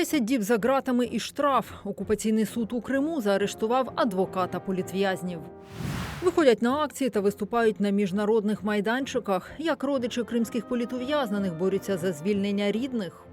10 діб за ґратами і штраф. Окупаційний суд у Криму заарештував адвоката політв'язнів. Виходять на акції та виступають на міжнародних майданчиках. Як родичі кримських політув'язнених борються за звільнення рідних.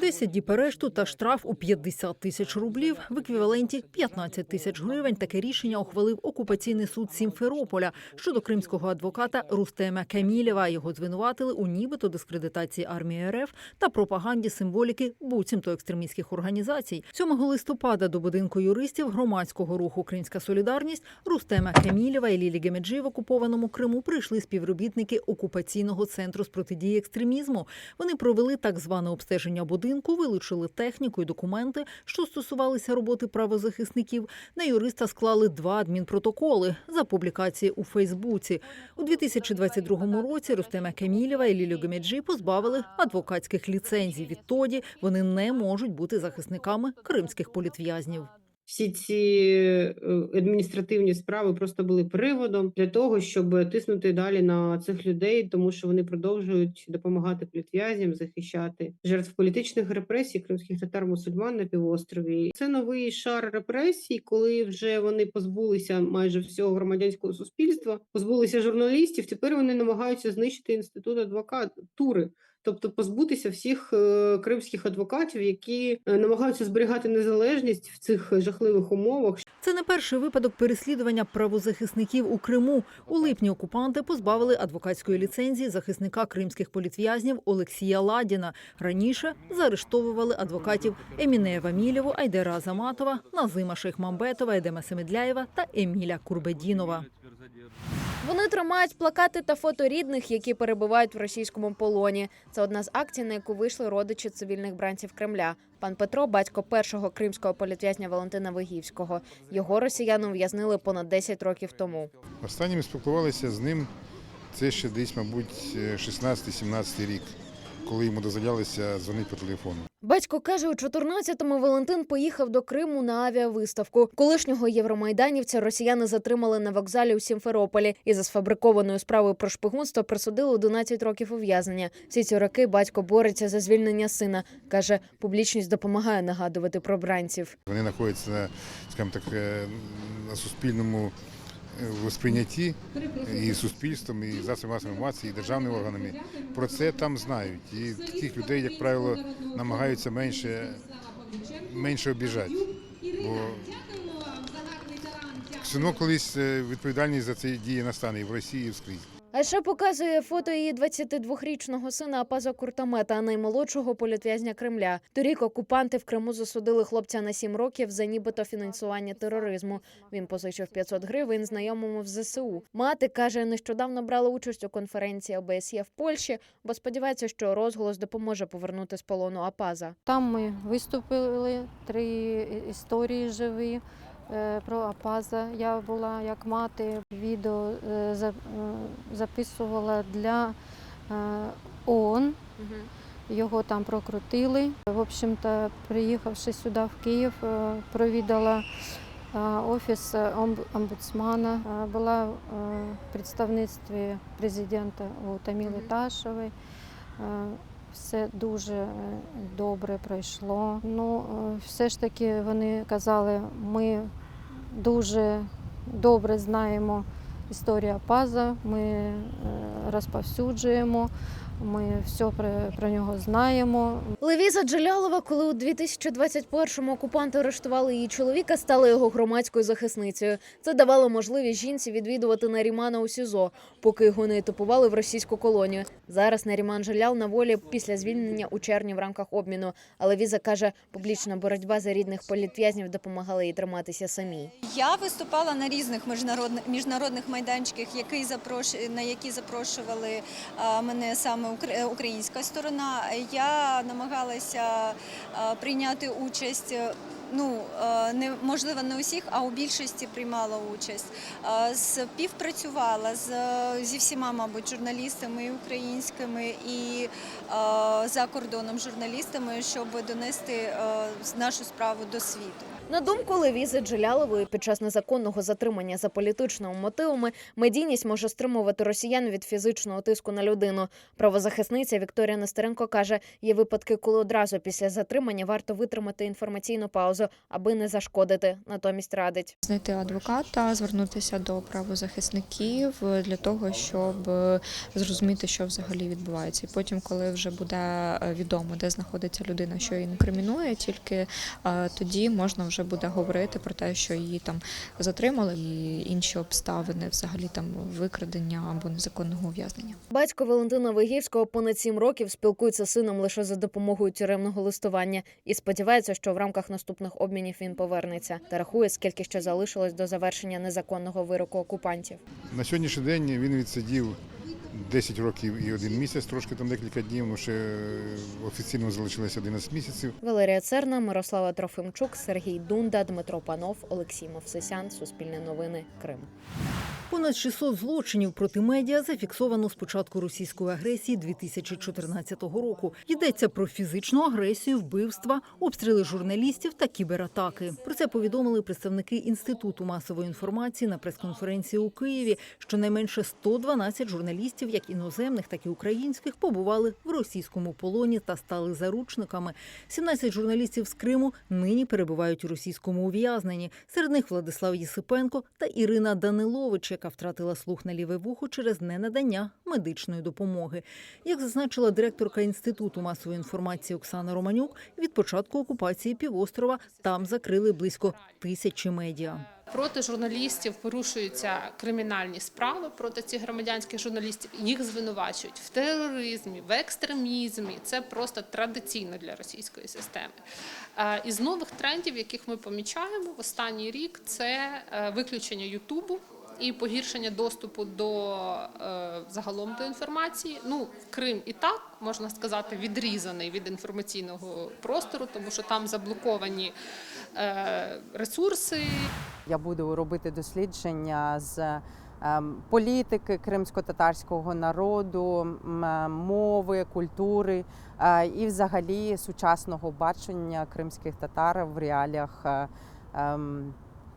10 діб арешту та штраф у 50 тисяч рублів в еквіваленті 15 тисяч гривень. Таке рішення ухвалив окупаційний суд Сімферополя щодо кримського адвоката Рустема Камілєва. Його звинуватили у нібито дискредитації армії РФ та пропаганді символіки буцімто екстремістських організацій. 7 листопада до будинку юристів громадського руху Кримська Солідарність Рустема Камілєва і Лілі Гемеджі в окупованому Криму прийшли співробітники окупаційного центру з протидії екстремізму. Вони провели так зване обстеження будинку, вилучили техніку і документи, що стосувалися роботи правозахисників. На юриста склали два адмінпротоколи за публікації у Фейсбуці. У 2022 році Рустема Кемілєва і Лілю Гемеджі позбавили адвокатських ліцензій. Відтоді вони не можуть бути захисниками кримських політв'язнів. Всі ці е, адміністративні справи просто були приводом для того, щоб тиснути далі на цих людей, тому що вони продовжують допомагати політв'язням захищати жертв політичних репресій кримських татар-мусульман на півострові. Це новий шар репресій, коли вже вони позбулися майже всього громадянського суспільства, позбулися журналістів. Тепер вони намагаються знищити інститут адвокатури. Тобто позбутися всіх е, кримських адвокатів, які е, намагаються зберігати незалежність в цих жахливих умовах. Це не перший випадок переслідування правозахисників у Криму. У липні окупанти позбавили адвокатської ліцензії захисника кримських політв'язнів Олексія Ладіна. Раніше заарештовували адвокатів Емінея Вамілєву, Айдера Азаматова, Назима Шейхмамбетова, Едема Семедляєва та Еміля Курбедінова. Вони тримають плакати та фото рідних, які перебувають в російському полоні. Це одна з акцій, на яку вийшли родичі цивільних бранців Кремля. Пан Петро, батько першого кримського політв'язня Валентина Вигівського. Його росіяни ув'язнили понад 10 років тому. Останніми спілкувалися з ним. Це ще десь, мабуть, 16-17 рік, коли йому дозволялося дзвонити по телефону. Батько каже, у 14-му Валентин поїхав до Криму на авіавиставку. Колишнього євромайданівця росіяни затримали на вокзалі у Сімферополі і за сфабрикованою справою про шпигунство присудили 11 років ув'язнення. Всі ці роки батько бореться за звільнення сина. каже, публічність допомагає нагадувати про бранців. Вони знаходяться на, скажімо так, е, на суспільному е, восприйнятті і суспільством, і засобами масової інформації, і державними органами. Про це там знають. І таких людей, як правило, намагаються менше, менше обіжати. Бо все одно колись е, відповідальність за ці дії настане і в Росії, і вскрізь. А ще показує фото її 22-річного сина Апаза Куртамета, наймолодшого політв'язня Кремля. Торік окупанти в Криму засудили хлопця на 7 років за нібито фінансування тероризму. Він позичив 500 гривень знайомому в ЗСУ. Мати каже, нещодавно брала участь у конференції ОБСЄ в Польщі, бо сподівається, що розголос допоможе повернути з полону Апаза. Там ми виступили три історії живі про Апаза. Я була як мати, відео е, е, записувала для е, ООН. Його там прокрутили. В общем-то, приїхавши сюди в Київ, е, провідала е, офіс омбудсмана, Е, була е, в представництві президента у Таміли Мгм. Все дуже е, добре пройшло. Ну, е, все ж таки вони казали, ми дуже добре знаємо історію Паза, ми е, розповсюджуємо, ми все про, про нього знаємо. Левіза Джалялова, коли у 2021-му окупанти арештували її чоловіка, стала його громадською захисницею. Це давало можливість жінці відвідувати Нарімана у СІЗО, поки його не етапували в російську колонію. Зараз Наріман Джалял на волі після звільнення у червні в рамках обміну. Але Віза каже, публічна боротьба за рідних політв'язнів допомагала їй триматися самій. Я виступала на різних міжнародних міжнародних майданчиках, які запрош... на які запрошували мене саме укр- українська сторона. Я намагалася прийняти участь. е, Ну е, не можливо не усіх, а у більшості приймала участь. Е, Співпрацювала з зі всіма, мабуть, журналістами і українськими і е, за кордоном журналістами, щоб донести е, нашу справу до світу. На думку Левізи Джелялової, під час незаконного затримання за політичними мотивами медійність може стримувати росіян від фізичного тиску на людину. Правозахисниця Вікторія Нестеренко каже, є випадки, коли одразу після затримання варто витримати інформаційну паузу, аби не зашкодити. Натомість радить. знайти адвоката, звернутися до правозахисників для того, щоб зрозуміти, що взагалі відбувається. І потім, коли вже буде е, відомо, де знаходиться людина, що її інкримінує, тільки е, тоді можна вже буде говорити про те, що її там затримали, і інші обставини, взагалі там викрадення або незаконного ув'язнення. Батько Валентина Вигівського понад сім років спілкується з сином лише за допомогою тюремного листування і сподівається, що в рамках наступних обмінів він повернеться та рахує, скільки ще залишилось до завершення незаконного вироку окупантів. На сьогоднішній день він відсидів 10 років і один місяць, трошки там декілька днів, ну ще е, офіційно залишилося 11 місяців. Валерія Церна, Мирослава Трофимчук, Сергій Дунда, Дмитро Панов, Олексій Мовсисян. Суспільне новини. Крим. Понад 600 злочинів проти медіа зафіксовано з початку російської агресії 2014 року. Йдеться про фізичну агресію, вбивства, обстріли журналістів та кібератаки. Про це повідомили представники інституту масової інформації на прес-конференції у Києві. Щонайменше 112 журналістів, як іноземних, так і українських, побували в російському полоні та стали заручниками. 17 журналістів з Криму нині перебувають у російському ув'язненні. Серед них Владислав Єсипенко та Ірина Данилович, яка втратила слух на ліве вухо через ненадання медичної допомоги. Як зазначила директорка інституту масової інформації Оксана Романюк, від початку окупації півострова там закрили близько тисячі медіа. Проти журналістів порушуються кримінальні справи проти цих громадянських журналістів. Їх звинувачують в тероризмі, в екстремізмі. Це просто традиційно для російської системи. Е, Із нових трендів, яких ми помічаємо в останній рік, це е, виключення Ютубу. І погіршення доступу до е, загалом до інформації. Ну, Крим і так можна сказати відрізаний від інформаційного простору, тому що там заблоковані е, ресурси, Я буду робити дослідження з ем, політики кримсько-татарського народу, е, мови, культури і, взагалі, сучасного бачення кримських татар в реаліях ем,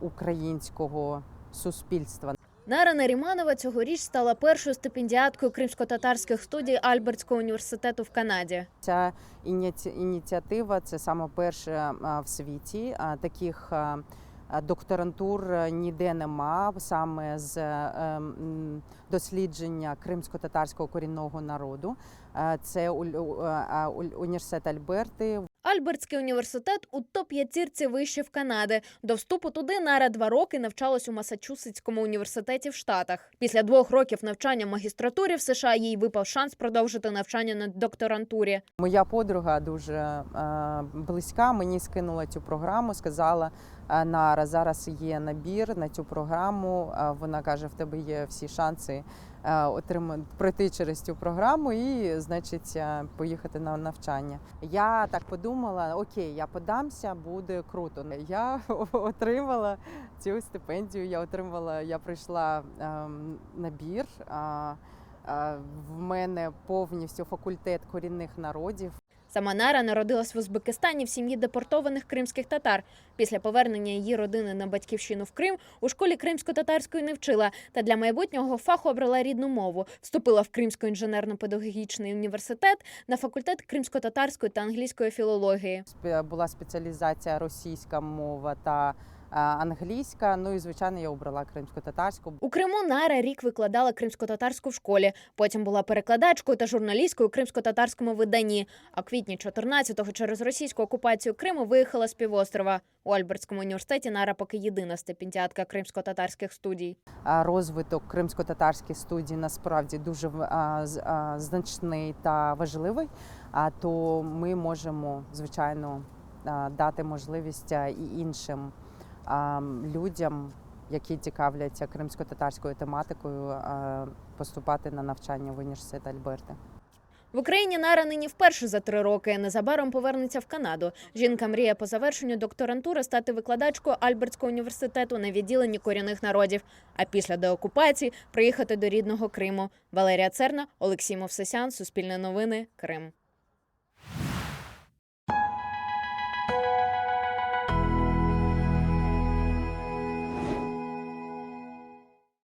українського суспільства. Нара Наріманова цьогоріч стала першою стипендіаткою кримсько-татарських студій Альбертського університету в Канаді. Ця ініці- ініціатива це саме перша в світі. Таких докторантур е, ніде нема саме з е, дослідження кримсько-татарського корінного народу. Це університет Альберти. Альбертський університет у топ-п'ятірці вишів Канади. До вступу туди Нара два роки навчалась у Масачусетському університеті в Штатах. Після двох років навчання в магістратурі в США їй випав шанс продовжити навчання на докторантурі. Моя подруга дуже е, близька. Мені скинула цю програму, сказала. «Е, Нара, зараз є набір на цю програму. Вона каже: в тебе є всі шанси е, отримати пройти через цю програму і, значить, е, поїхати на навчання. Я так подумала: окей, я подамся, буде круто. Я отримала цю стипендію. Я отримала, я пройшла ем, набір. В мене повністю факультет корінних народів. Сама Нара народилась в Узбекистані в сім'ї депортованих кримських татар. Після повернення її родини на батьківщину в Крим у школі кримсько-татарської не вчила та для майбутнього фаху обрала рідну мову. Вступила в Кримсько-інженерно-педагогічний університет на факультет кримсько-татарської та англійської філології. Була спеціалізація російська мова та англійська. Ну і звичайно, я обрала кримсько-татарську. У Криму Нара рік викладала кримсько-татарську в школі. Потім була перекладачкою та журналісткою у кримсько-татарському виданні. А квітні 14-го через російську окупацію Криму виїхала з півострова. У Альбертському університеті Нара поки єдина стипендіатка кримсько-татарських студій. Розвиток кримсько-татарських студій насправді дуже значний та важливий. А то ми можемо звичайно дати можливість і іншим людям, які цікавляться кримсько-татарською тематикою, а, поступати на навчання в університет Альберти. В Україні Нара нині вперше за три роки. Незабаром повернеться в Канаду. Жінка мріє по завершенню докторантури стати викладачкою Альбертського університету на відділенні корінних народів. А після деокупації приїхати до рідного Криму. Валерія Церна, Олексій Мовсесян, Суспільне новини, Крим.